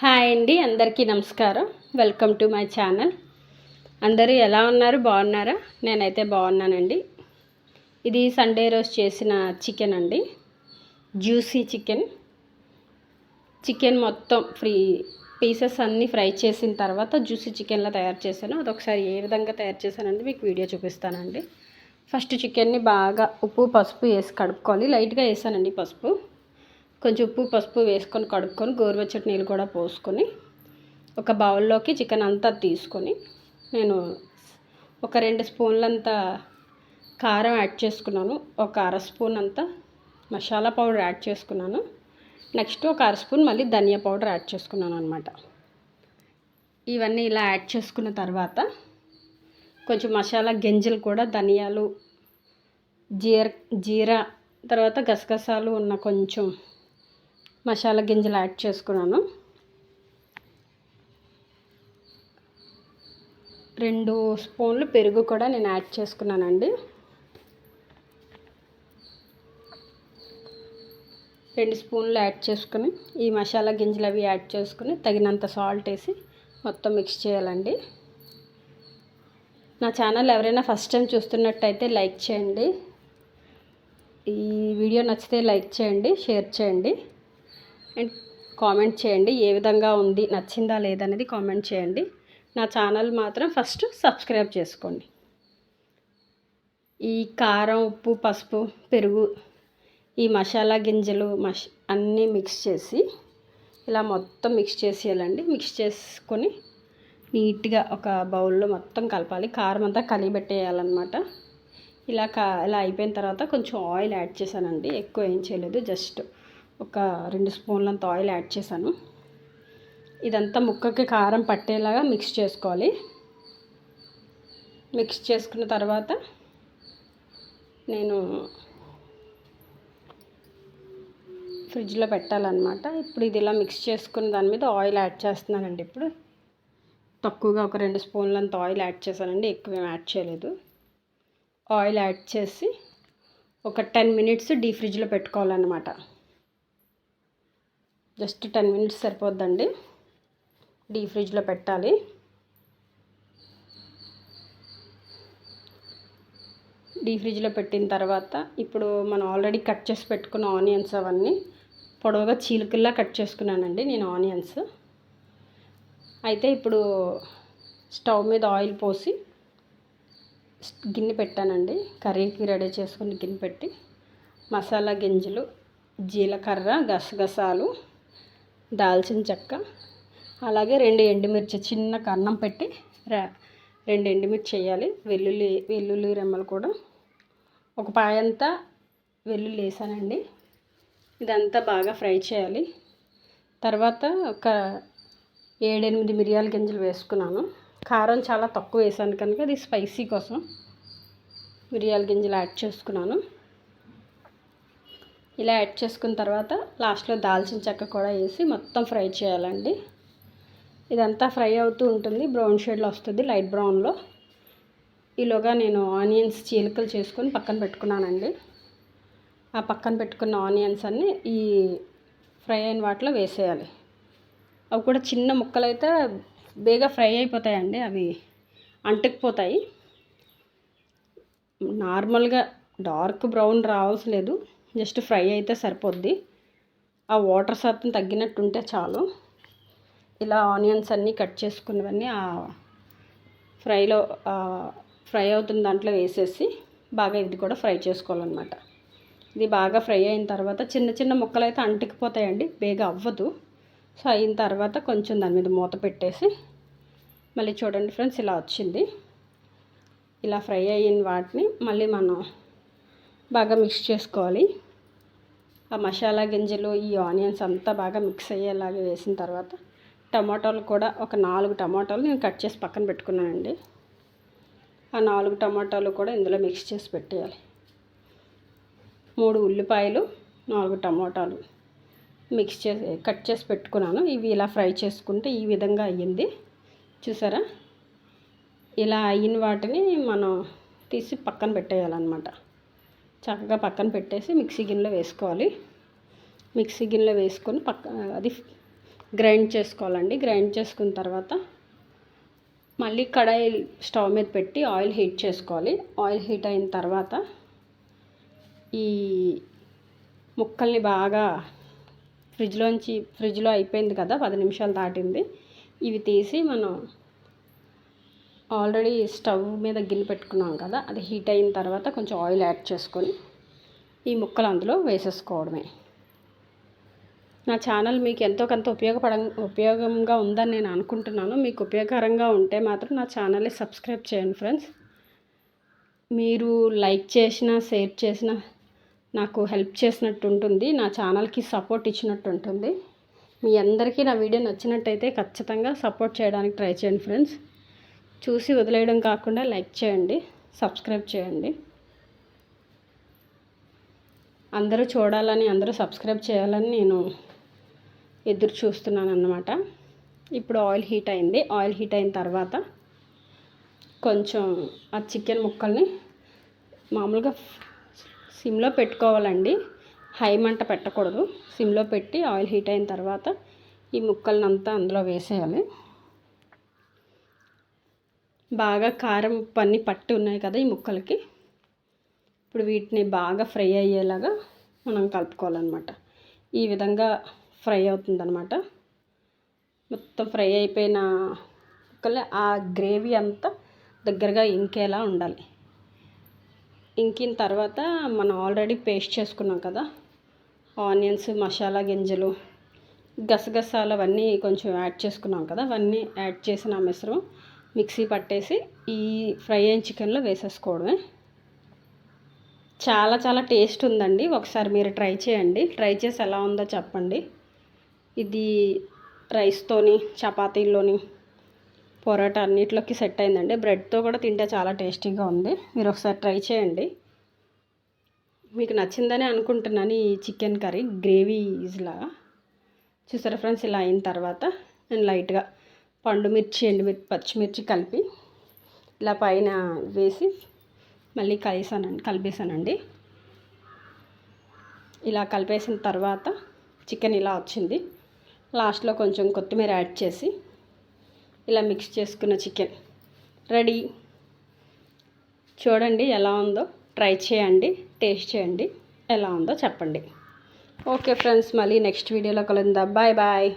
Hi అండి అందరికీ నమస్కారం. Welcome to my channel. అందరూ ఎలా ఉన్నారు? బాగున్నారా? నేనైతే బాగున్నానండి. ఇది సండే రోజు చేసిన చికెన్ అండి. Juicy chicken. చికెన్ మొత్తం ఫ్రీ పీసెస్ అన్నీ ఫ్రై చేసిన తర్వాత జ్యూసీ చికెన్లో తయారు చేశాను. అదొకసారి ఏ విధంగా తయారు చేశానండి మీకు వీడియో చూపిస్తానండి. ఫస్ట్ చికెన్ని బాగా ఉప్పు పసుపు వేసి కడుక్కోవాలి. లైట్గా వేసానండి పసుపు. కొంచెం ఉప్పు పసుపు వేసుకొని కడుక్కొని గోరువెచ్చటి నీళ్ళు కూడా పోసుకొని ఒక బౌల్లోకి చికెన్ అంతా తీసుకొని నేను ఒక రెండు స్పూన్లంత కారం యాడ్ చేసుకున్నాను. ఒక అర స్పూన్ అంతా మసాలా పౌడర్ యాడ్ చేసుకున్నాను. నెక్స్ట్ ఒక అర స్పూన్ మళ్ళీ ధనియా పౌడర్ యాడ్ చేసుకున్నాను అనమాట ఇవన్నీ ఇలా యాడ్ చేసుకున్న తర్వాత కొంచెం మసాలా గింజలు కూడా ధనియాలు జీర జీరా తర్వాత గసగసాలు ఉన్న కొంచెం మసాలా గింజలు యాడ్ చేసుకున్నాను. రెండు స్పూన్లు పెరుగు కూడా నేను యాడ్ చేసుకున్నానండి. రెండు స్పూన్లు యాడ్ చేసుకుని ఈ మసాలా గింజలు అవి యాడ్ చేసుకుని తగినంత సాల్ట్ వేసి మొత్తం మిక్స్ చేయాలండి. నా ఛానల్ ఎవరైనా ఫస్ట్ టైం చూస్తున్నట్టయితే లైక్ చేయండి. ఈ వీడియో నచ్చితే లైక్ చేయండి షేర్ చేయండి. అండ్ కామెంట్ చేయండి ఏ విధంగా ఉంది నచ్చిందా లేదనేది కామెంట్ చేయండి. నా ఛానల్ మాత్రం ఫస్ట్ సబ్స్క్రైబ్ చేసుకోండి. ఈ కారం ఉప్పు పసుపు పెరుగు ఈ మసాలా గింజలు మష్ అన్నీ మిక్స్ చేసి ఇలా మొత్తం మిక్స్ చేసేయాలండి. మిక్స్ చేసుకొని నీట్గా ఒక బౌల్లో మొత్తం కలపాలి. కారం అంతా కలిపెట్టేయాలన్నమాట. ఇలా కా ఇలా అయిపోయిన తర్వాత కొంచెం ఆయిల్ యాడ్ చేశానండి. ఎక్కువ ఏం చేయలేదు జస్ట్ ఒక రెండు స్పూన్లంత ఆయిల్ యాడ్ చేశాను. ఇదంతా ముక్కకి కారం పట్టేలాగా మిక్స్ చేసుకోవాలి. మిక్స్ చేసుకున్న తర్వాత నేను ఫ్రిడ్జ్లో పెట్టాలన్నమాట. ఇప్పుడు ఇది ఇలా మిక్స్ చేసుకున్న దాని మీద ఆయిల్ యాడ్ చేస్తున్నానండి ఇప్పుడు. తక్కువగా ఒక రెండు స్పూన్లంత ఆయిల్ యాడ్ చేశానండి ఎక్కువ ఏం యాడ్ చేయలేదు. ఆయిల్ యాడ్ చేసి ఒక టెన్ మినిట్స్ డీ ఫ్రిడ్జ్లో పెట్టుకోవాలన్నమాట. జస్ట్ టెన్ మినిట్స్ సరిపోద్దండి. డీప్ ఫ్రిడ్జ్లో పెట్టాలి. డీ ఫ్రిడ్జ్లో పెట్టిన తర్వాత ఇప్పుడు మనం ఆల్రెడీ కట్ చేసి పెట్టుకున్న ఆనియన్స్ అవన్నీ పొడవుగా చీలికల్లా కట్ చేసుకున్నానండి నేను ఆనియన్స్. అయితే ఇప్పుడు స్టవ్ మీద ఆయిల్ పోసి గిన్నె పెట్టానండి. కర్రీకి రెడీ చేసుకుని గిన్నె పెట్టి మసాలా గింజలు జీలకర్ర గసగసాలు దాల్చిన చెక్క అలాగే రెండు ఎండుమిర్చి చిన్న కన్నం పెట్టి రెండు ఎండుమిర్చి వేయాలి. వెల్లుల్లి వెల్లుల్లి రెమ్మలు కూడా. ఒక పాయంతా వెల్లుల్లి వేసానండి. ఇదంతా బాగా ఫ్రై చేయాలి. తర్వాత ఒక ఏడెనిమిది మిరియాల గింజలు వేసుకున్నాను. కారం చాలా తక్కువ వేసాను కనుక అది స్పైసీ కోసం మిరియాల గింజలు యాడ్ చేసుకున్నాను. ఇలా యాడ్ చేసుకున్న తర్వాత లాస్ట్లో దాల్చిన చెక్క కూడా వేసి మొత్తం ఫ్రై చేయాలండి. ఇదంతా ఫ్రై అవుతూ ఉంటుంది. బ్రౌన్ షేడ్లో వస్తుంది లైట్ బ్రౌన్లో. ఈలోగా నేను ఆనియన్స్ చీలికలు చేసుకొని పక్కన పెట్టుకున్నానండి. ఆ పక్కన పెట్టుకున్న ఆనియన్స్ అన్నీ ఈ ఫ్రై అయిన వాటిలో వేసేయాలి. అవి కూడా చిన్న ముక్కలు అయితే బేగా ఫ్రై అయిపోతాయండి. అవి అంటుకుపోతాయి. నార్మల్గా డార్క్ బ్రౌన్ రావాల్సి లేదు. జస్ట్ ఫ్రై అయితే సరిపోద్ది. ఆ వాటర్ శాతం తగ్గినట్టు ఉంటే చాలు. ఇలా ఆనియన్స్ అన్నీ కట్ చేసుకున్నవన్నీ ఆ ఫ్రైలో ఫ్రై అవుతున్న దాంట్లో వేసేసి బాగా ఇది కూడా ఫ్రై చేసుకోవాలన్నమాట. ఇది బాగా ఫ్రై అయిన తర్వాత చిన్న చిన్న ముక్కలు అయితే అంటుకుపోతాయండి బేగా అవ్వదు. సో అయిన తర్వాత కొంచెం దాని మీద మూత పెట్టేసి మళ్ళీ చూడండి ఫ్రెండ్స్ ఇలా వచ్చింది. ఇలా ఫ్రై అయిన వాటిని మళ్ళీ మనం బాగా మిక్స్ చేసుకోవాలి. ఆ మసాలా గింజలు ఈ ఆనియన్స్ అంతా బాగా మిక్స్ అయ్యేలాగా వేసిన తర్వాత టమాటాలు కూడా ఒక నాలుగు టమాటాలు నేను కట్ చేసి పక్కన పెట్టుకున్నానండి. ఆ నాలుగు టమాటాలు కూడా ఇందులో మిక్స్ చేసి పెట్టేయాలి. మూడు ఉల్లిపాయలు నాలుగు టమాటాలు మిక్స్ చేసి కట్ చేసి పెట్టుకున్నాను. ఇవి ఇలా ఫ్రై చేసుకుంటే ఈ విధంగా అయ్యింది. చూసారా? ఇలా అయిన వాటిని మనం తీసి పక్కన పెట్టేయాలన్నమాట. చక్కగా పక్కన పెట్టేసి మిక్సీ గిన్నెలో వేసుకోవాలి. మిక్సీ గిన్నెలో వేసుకొని పక్క అది గ్రైండ్ చేసుకోవాలండి. గ్రైండ్ చేసుకున్న తర్వాత మళ్ళీ కడాయి స్టవ్ మీద పెట్టి ఆయిల్ హీట్ చేసుకోవాలి. ఆయిల్ హీట్ అయిన తర్వాత ఈ ముక్కల్ని బాగా ఫ్రిడ్జ్లోంచి ఫ్రిడ్జ్లో అయిపోయింది కదా పది నిమిషాలు దాటింది. ఇవి తీసి మనం ఆల్రెడీ స్టవ్ మీద గిన్నె పెట్టుకున్నాం కదా అది హీట్ అయిన తర్వాత కొంచెం ఆయిల్ యాడ్ చేసుకొని ఈ ముక్కలు అందులో వేసేసుకోవడమే. నా ఛానల్ మీకు ఎంతో కొంత ఉపయోగపడ ఉపయోగంగా ఉందని నేను అనుకుంటున్నాను. మీకు ఉపయోగకరంగా ఉంటే మాత్రం నా ఛానల్ని సబ్స్క్రైబ్ చేయండి ఫ్రెండ్స్. మీరు లైక్ చేసిన షేర్ చేసిన నాకు హెల్ప్ చేసినట్టు ఉంటుంది నా ఛానల్కి సపోర్ట్ ఇచ్చినట్టు ఉంటుంది. మీ అందరికీ నా వీడియో నచ్చినట్టయితే ఖచ్చితంగా సపోర్ట్ చేయడానికి ట్రై చేయండి ఫ్రెండ్స్. చూసి వదిలేయడం కాకుండా లైక్ చేయండి సబ్స్క్రైబ్ చేయండి. అందరూ చూడాలని అందరూ సబ్స్క్రైబ్ చేయాలని నేను ఎదురు చూస్తున్నాను అన్నమాట ఇప్పుడు ఆయిల్ హీట్ అయింది. ఆయిల్ హీట్ అయిన తర్వాత కొంచెం ఆ చికెన్ ముక్కల్ని మామూలుగా సిమ్లో పెట్టుకోవాలండి. హై మంట పెట్టకూడదు. సిమ్లో పెట్టి ఆయిల్ హీట్ అయిన తర్వాత ఈ ముక్కలనంతా అందులో వేసేయాలి. బాగా కారం పన్ని పట్టి ఉన్నాయి కదా ఈ ముక్కలకి. ఇప్పుడు వీటిని బాగా ఫ్రై అయ్యేలాగా మనం కలుపుకోవాలన్నమాట. ఈ విధంగా ఫ్రై అవుతుందన్నమాట. మొత్తం ఫ్రై అయిపోయిన ముక్కలు ఆ గ్రేవీ అంతా దగ్గరగా ఇంకేలా ఉండాలి. ఇంకిన తర్వాత మనం ఆల్రెడీ పేస్ట్ చేసుకున్నాం కదా ఆనియన్స్ మసాలా గింజలు గసగసాలు అవన్నీ కొంచెం యాడ్ చేసుకున్నాం కదా అవన్నీ యాడ్ చేసిన మిశ్రమం. మిక్సీ పట్టేసి ఈ ఫ్రై అయిన చికెన్లో వేసేసుకోవడమే. చాలా చాలా టేస్ట్ ఉందండి. ఒకసారి మీరు ట్రై చేయండి. ట్రై చేసి ఎలా ఉందో చెప్పండి. ఇది రైస్తోని చపాతీల్లోని పొరాటా అన్నిటిలోకి సెట్ అయిందండి. బ్రెడ్తో కూడా తింటే చాలా టేస్టీగా ఉంది. మీరు ఒకసారి ట్రై చేయండి. మీకు నచ్చిందని అనుకుంటున్నాను ఈ చికెన్ కర్రీ. గ్రేవీ ఈజ్లాగా చూసారా ఫ్రెండ్స్ ఇలా అయిన తర్వాత నేను లైట్గా పండు మిర్చి ఎండుమిర్చి పచ్చిమిర్చి కలిపి ఇలా పైన వేసి మళ్ళీ కలిసానండి కలిపేసానండి. ఇలా కలిపేసిన తర్వాత చికెన్ ఇలా వచ్చింది. లాస్ట్లో కొంచెం కొత్తిమీర యాడ్ చేసి ఇలా మిక్స్ చేసుకున్న చికెన్. రెడీ. చూడండి ఎలా ఉందో. ట్రై చేయండి టేస్ట్ చేయండి ఎలా ఉందో చెప్పండి. ఓకే ఫ్రెండ్స్ మళ్ళీ నెక్స్ట్ వీడియోలో కలుద్దాం. Bye bye.